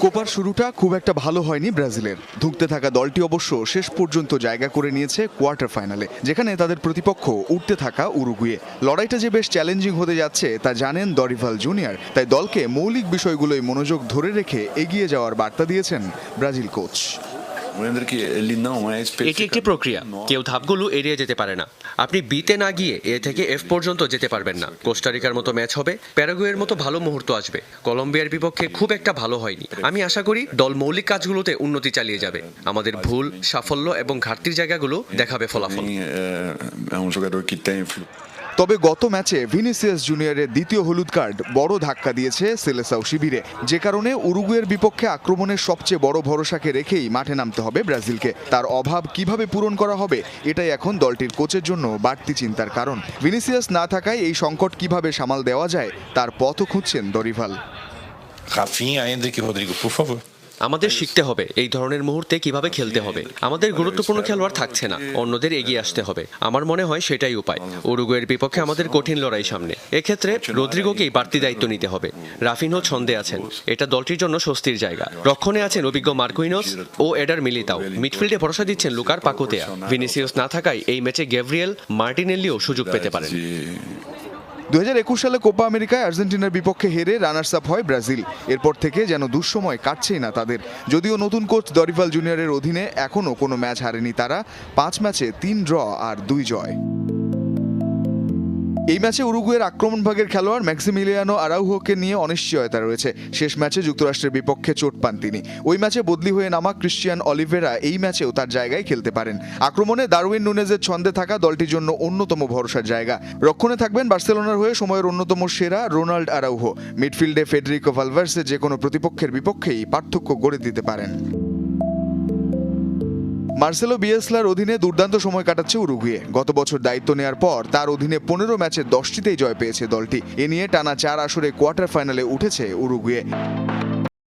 কোপার শুরুটা খুব একটা ভালো হয়নি ব্রাজিলের। ধুঁকতে থাকা দলটি অবশ্য শেষ পর্যন্ত জায়গা করে নিয়েছে কোয়ার্টার ফাইনালে যেখানে তাদের প্রতিপক্ষ উঠতে থাকা উরুগুয়ে। লড়াইটা যে বেশ চ্যালেঞ্জিং হতে যাচ্ছে তা জানেন দরিভাল জুনিয়র। তাই দলকে মৌলিক বিষয়গুলোই মনোযোগ ধরে রেখে এগিয়ে যাওয়ার বার্তা দিয়েছেন ব্রাজিল কোচ। এটি একটি প্রক্রিয়া। কেউ ধাপগুলো এড়িয়ে যেতে পারে না। আপনি বিতে না গিয়ে এ থেকে এফ পর্যন্ত যেতে পারবেন না। কোস্টারিকার মতো ম্যাচ হবে, প্যারাগুয়ের মতো ভালো মুহূর্ত আসবে। কলম্বিয়ার বিপক্ষে খুব একটা ভালো হয়নি। আমি আশা করি দল মৌলিক কাজগুলোতে উন্নতি চালিয়ে যাবে। আমাদের ভুল, সাফল্য এবং ঘাটতির জায়গাগুলো দেখাবে ফলাফল। তবে গত ম্যাচে ভিনিসিয়াস জুনিয়রের দ্বিতীয় হলুদ কার্ড বড় ধাক্কা দিয়েছে সেলেসাও শিবিরে। যে কারণে উরুগুয়ের বিপক্ষে আক্রমণের সবচেয়ে বড় ভরসাকে রেখেই মাঠে নামতে হবে ব্রাজিলকে। তার অভাব কীভাবে পূরণ করা হবে এটাই এখন দলটির কোচের জন্য বাড়তি চিন্তার কারণ। ভিনিসিয়াস না থাকায় এই সংকট কীভাবে সামাল দেওয়া যায় তার পথও খুঁজছেন Dorival. Rafinha, e Rodrigo, por favor. আমাদের শিখতে হবে এই ধরনের মুহূর্তে কীভাবে খেলতে হবে। আমাদের গুরুত্বপূর্ণ খেলোয়াড় থাকছে না। অন্যদের এগিয়ে আসতে হবে। আমার মনে হয় সেটাই উপায়। উরুগুয়ের বিপক্ষে আমাদের কঠিন লড়াই সামনে। এক্ষেত্রে রদ্রিগোকেই বাড়তি দায়িত্ব নিতে হবে। রাফিনহো ছন্দে আছেন। এটা দলটির জন্য স্বস্তির জায়গা। রক্ষণে আছেন অভিজ্ঞ মার্কুইনোস ও এডার মিলিতাও। মিডফিল্ডে ভরসা দিচ্ছেন লুকার পাকুতেয়া। ভিনিসিয়াস না থাকায় এই ম্যাচে গ্যাব্রিয়েল মার্টিনেল্লিও সুযোগ পেতে পারেন। দু হাজার একুশ সালে কোপা আমেরিকায় আর্জেন্টিনার বিপক্ষে হেরে রানার্স আপ হয় ব্রাজিল। এরপর থেকে যেন দুঃসময় কাটছেই না তাদের। যদিও নতুন কোচ দরিফাল জুনিয়রের অধীনে এখনও কোনো ম্যাচ হারেনি তারা। পাঁচ ম্যাচে তিন ড্র আর দুই জয়। এই ম্যাচে উরুগুয়ের আক্রমণ ভাগের খেলোয়াড় ম্যাক্সিমিলিয়ানো আরাউহোকে নিয়ে অনিশ্চয়তা রয়েছে। শেষ ম্যাচে যুক্তরাষ্ট্রের বিপক্ষে চোট পান তিনি। ওই ম্যাচে বদলি হয়ে নামা ক্রিশ্চিয়ান অলিভেরা এই ম্যাচেও তার জায়গায় খেলতে পারেন। আক্রমণে দারউইন নুনেজের ছন্দে থাকা দলটির জন্য অন্যতম ভরসার জায়গা। রক্ষণে থাকবেন বার্সেলোনার হয়ে সময়ের অন্যতম সেরা রোনাল্ড আরাউহো। মিডফিল্ডে ফেডরিকো ভালভার্সে যে কোনো প্রতিপক্ষের বিপক্ষেই পার্থক্য গড়ে দিতে পারেন। মার্সেলো বিএসলার অধীনে দুর্দান্ত সময় কাটাচ্ছে উরুগুয়ে। গত বছর দায়িত্ব নেওয়ার পর তার অধীনে পনেরো ম্যাচে দশটিতেই জয় পেয়েছে দলটি। এ নিয়ে টানা চার আসরে কোয়ার্টার ফাইনালে উঠেছে উরুগুয়ে।